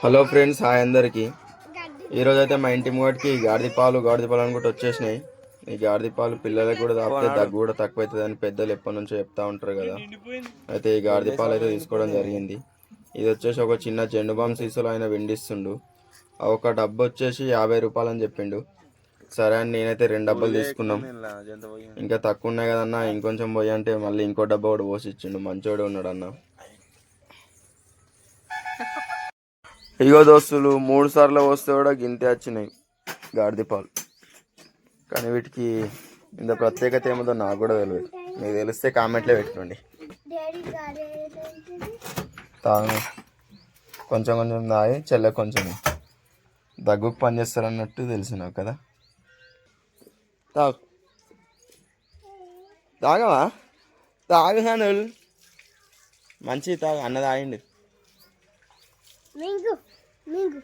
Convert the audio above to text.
Hello friends hi అందరికి. ఈరోజు అయితే మా ఇంటి ముంగటికి గాడిద పాలు గాడిద పాలు అనుకుంటూ వచ్చేసినాయి. ఈ గాడిద పాలు పిల్లలకు కూడా తాపితే దగ్గు కూడా తక్కువ అవుతుంది అని పెద్దలు ఎప్పటి నుంచో చెప్తా ఉంటారు కదా. అయితే ఈ గాడిద పాలు అయితే తీసుకోవడం జరిగింది. ఇది వచ్చేసి ఒక చిన్న జెండు బామ్ సీసాలో ఆయన వెండిస్తుండు ఆ ఒక డబ్బు వచ్చేసి యాభై రూపాయలు అని చెప్పిండు. సరే అని నేనైతే రెండు డబ్బాలు తీసుకున్నాం. ఇంకా తక్కువ ఉన్నాయి కదన్నా ఇంకొంచెం పోయి అంటే మళ్ళీ ఇంకో డబ్బా కూడా పోసి ఇచ్చిండు. మంచోడే ఉన్నాడు అన్న ఇగో దోస్తులు మూడు సార్లు వస్తే కూడా గింతే వచ్చినాయి గాడిద పాలు. కానీ వీటికి ఇంత ప్రత్యేకత ఏముందో నాకు కూడా తెలియదు మీకు తెలిస్తే కామెంట్లో పెట్టుకోండి తాగు. కొంచెం కొంచెం తాగి చెల్ల కొంచెం దగ్గుకు పని చేస్తారన్నట్టు తెలుసు నాకు కదా. తాగు. తాగవా? తాగు హానుల్. మంచి తాగు అన్న తాగిండు. Mingo, mingo.